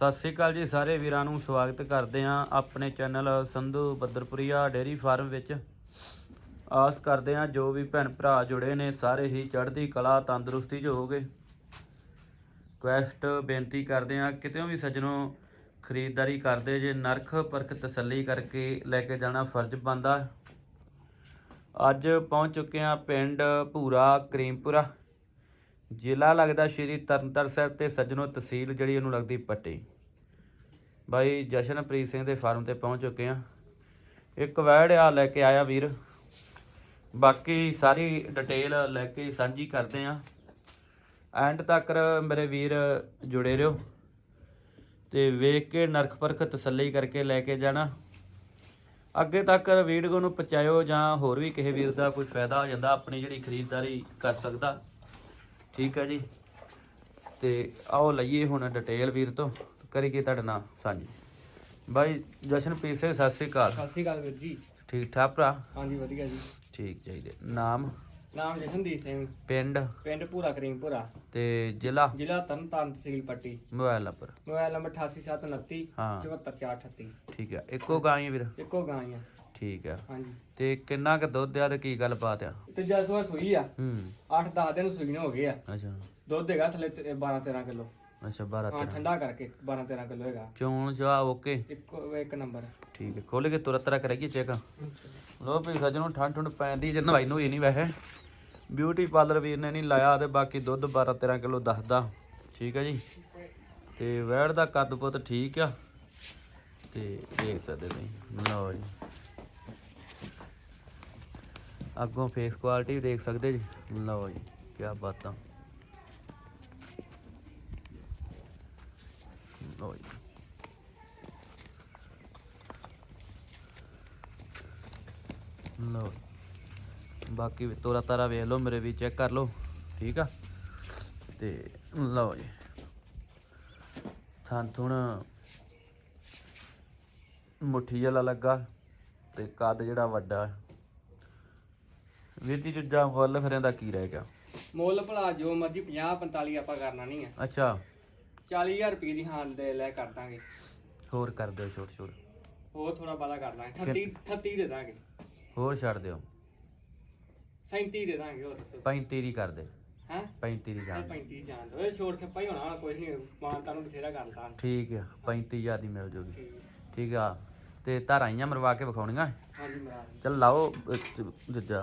ਸਤਿ ਸ੍ਰੀ ਅਕਾਲ ਜੀ ਸਾਰੇ ਵੀਰਾਂ ਨੂੰ ਸਵਾਗਤ ਕਰਦੇ ਹਾਂ ਆਪਣੇ channel Sandhu Badarpuria dairy farm ਵਿੱਚ। ਆਸ ਕਰਦੇ ਹਾਂ ਜੋ ਵੀ ਭੈਣ ਭਰਾ ਜੁੜੇ ਨੇ ਸਾਰੇ ਹੀ ਚੜ੍ਹਦੀ ਕਲਾ, ਤੰਦਰੁਸਤੀ 'ਚ ਹੋਗੇ ਕੁਐਸਟ ਬੇਨਤੀ ਕਰਦੇ ਹਾਂ ਕਿਤੇ ਵੀ ਸੱਜਣੋ ਖਰੀਦਦਾਰੀ ਕਰਦੇ ਜੇ ਨਰਖ ਪਰਖ ਤਸੱਲੀ ਕਰਕੇ ਲੈ ਕੇ ਜਾਣਾ ਫਰਜ਼ ਬਣਦਾ। ਅੱਜ ਪਹੁੰਚ ਚੁੱਕੇ ਹਾਂ ਪਿੰਡ ਭੂਰਾ, ਕਰੀਮਪੁਰਾ। ਜ਼ਿਲ੍ਹਾ ਲੱਗਦਾ ਸ਼੍ਰੀ ਤਰਨਤਾਰਨ ਸਾਹਿਬ ਤੇ ਸੱਜਣੋ ਤਹਿਸੀਲ ਜਿਹੜੀ ਉਹਨੂੰ ਲੱਗਦੀ ਪੱਟੀ। ਬਾਈ ਜਸ਼ਨਪ੍ਰੀਤ ਸਿੰਘ ਦੇ ਫਾਰਮ ਤੇ ਪਹੁੰਚ ਚੁੱਕੇ ਆ ਇੱਕ ਵੈੜ ਆ ਲੈ ਕੇ ਆਇਆ ਵੀਰ। ਬਾਕੀ ਸਾਰੀ ਡਿਟੇਲ ਲੈ ਕੇ ਸਾਂਝੀ ਕਰਦੇ ਆ ਐਂਡ ਤੱਕ ਮੇਰੇ ਵੀਰ ਜੁੜੇ ਰਹੋ ਤੇ ਵੇਖ ਕੇ ਨਰਖ ਪਰਖ ਤਸੱਲੀ ਕਰਕੇ ਲੈ ਕੇ ਜਾਣਾ। ਅੱਗੇ ਤੱਕ ਵੀਡੀਓ ਨੂੰ ਪਹੁੰਚਾਇਓ ਜਾਂ ਹੋਰ ਵੀ ਕਿਸੇ ਵੀਰ ਦਾ ਕੋਈ ਫਾਇਦਾ ਹੋ ਜਾਂਦਾ, ਆਪਣੀ ਜਿਹੜੀ ਖਰੀਦਦਾਰੀ ਕਰ ਸਕਦਾ। ਠੀਕ ਹੈ ਜੀ। ਤੇ ਆਓ ਲਈਏ ਹੁਣ ਡਿਟੇਲ ਵੀਰ ਤੋਂ। ਕਰੀਏ ਤੁਹਾਡੇ ਨਾਲ ਸਾਂਝੀ। ਬਾਈ ਜਸ਼ਨਪ੍ਰੀਤ ਸਿੰਘ ਸਤਿ ਸ੍ਰੀ ਅਕਾਲ। ਸਤਿ ਸ਼੍ਰੀ ਅਕਾਲ ਵੀਰ ਜੀ। ਠੀਕ ਠਾਕ ਭਰਾ? ਹਾਂਜੀ ਵਧੀਆ ਜੀ। ਠੀਕ ਚਾਹੀਦੇ। ਨਾਮ? ਨਾਮ ਜਸ਼ਨਦੀਪ ਸਿੰਘ। ਪਿੰਡ? ਪਿੰਡ ਪੂਰਾ ਕਰੀਮਪੁਰਾ। ਤੇ ਜ਼ਿਲ੍ਹਾ? ਜ਼ਿਲ੍ਹਾ Tarn Taran tehsil Patti. Mobile number. Mobile number 8879 ਹਾਂ। 74438 ਠੀਕ ਹੈ ਇੱਕੋ ਗਾਂ ਹੀ ਆ ਵੀਰ? ਇੱਕੋ ਗਾਂ ਹੀ ਆ। ਠੀਕ ਆ। ਹਾਂਜੀ। ਤੇ ਕਿੰਨਾ ਕੁ ਦੁੱਧ ਆ ਤੇ ਕੀ ਗੱਲ ਬਾਤ ਆ? ਤੇ ਜਸਵਾ ਸੂਈ ਆ। ਹੂੰ। 8-10 ਦਿਨ ਸੂਈ ਨੂੰ ਹੋ ਗਏ ਆ। ਅੱਛਾ। ਦੁੱਧ ਹੈਗਾ ਥੱਲੇ 12-13 ਕਿਲੋ। ਅੱਛਾ 12 ਹਾਂ ਠੰਡਾ ਕਰਕੇ 12-13 ਕਿਲੋ ਹੈਗਾ। ਚੋਣ ਜਵਾਬ ਓਕੇ। ਇੱਕੋ ਇੱਕ ਨੰਬਰ। ਠੀਕ ਹੈ ਖੋਲ ਕੇ ਤੁਰਤ ਤਰਾ ਕਰਾਈਏ ਚੈੱਕ ਲੋ ਵੀ ਸੱਜਣੋ ਠੰਡ ਠੰਡ ਪੈਂਦੀ ਜੇ ਨਵਾਈ ਨੂੰ ਹੀ ਨਹੀਂ ਵੈਸੇ। ਬਿਊਟੀ ਪਾਰਲਰ ਵੀਰ ਨੇ ਨਹੀਂ ਲਾਇਆ ਤੇ ਬਾਕੀ ਦੁੱਧ 12 13 ਕਿਲੋ ਦੱਸਦਾ। ਠੀਕ ਹੈ ਜੀ। ਤੇ ਵੈੜ ਦਾ ਕੱਦ ਪੁੱਤ ਠੀਕ ਆ। ਤੇ ਦੇਖ ਸਕਦੇ ਤੁਸੀਂ। ਲਓ ਜੀ। ਅੱਗੋਂ ਫੇਸ ਕੁਆਲਿਟੀ ਵੀ ਦੇਖ ਸਕਦੇ ਜੀ। ਲਓ ਜੀ ਕੀ ਬਾਤਾਂ। ਲਓ ਜੀ। ਲਓ ਬਾਕੀ ਤੋਰਾ ਤਾਰਾ ਵੇਖ ਲਓ, ਮੇਰੇ ਵੀ ਚੈੱਕ ਕਰ ਲਓ, ਠੀਕ ਆ? ਤੇ ਲਓ ਜੀ। ਥਾਂ ਥੁਣ ਮੁੱਠੀ ਵਾਲਾ ਲੱਗਾ ਤੇ ਕੱਦ ਜਿਹੜਾ ਵੱਡਾ। ਵੀਰ ਜੀ ਜੁੱਜਾ ਫੁੱਲ ਫਿਰ ਇਹਦਾ ਕੀ ਰਹਿ ਗਿਆ? ਮੁੱਲ ਭਲਾ ਜੋ ਮਰਜ਼ੀ 50 45 ਆਪਾਂ ਕਰਨਾ ਨਹੀਂ ਆ। ਅੱਛਾ। 40000 ਰੁਪਏ ਦੀ ਹਾਲ ਦੇ ਲੈ ਕਰ ਦਾਂਗੇ। ਹੋਰ ਕਰ ਦਿਓ ਛੋਟ ਛੋਟ। ਹੋਰ ਥੋੜਾ ਬਾਲਾ ਕਰ ਦਾਂਗੇ। 38 38 ਦੇ ਦਾਂਗੇ। ਹੋਰ ਛੱਡ ਦਿਓ। 37 ਦੇ ਦਾਂਗੇ ਹੋਰ ਦੱਸੋ। 35 ਦੀ ਕਰ ਦੇ। ਹੈ? 35 ਦੀ ਜਾਣ 35 ਜਾਣ ਦੋ ਇਹ ਛੋੜ ਛੱਪਾ ਹੀ ਹੋਣਾ ਕੁਝ ਨਹੀਂ ਮਾਨ ਤੁਹਾਨੂੰ ਬਥੇਰਾ ਕਰਦਾ ਠੀਕ ਆ 35000 ਦੀ ਮਿਲ ਜੂਗੀ। ਠੀਕ। ਆ। ਤੇ ਧਾਰਾਈਆਂ ਮਰਵਾ ਕੇ ਵਿਖਾਉਣੀਆਂ? ਹਾਂਜੀ ਮਹਾਰਾਜ ਚੱਲ ਲਾਓ ਦੂਜਾ।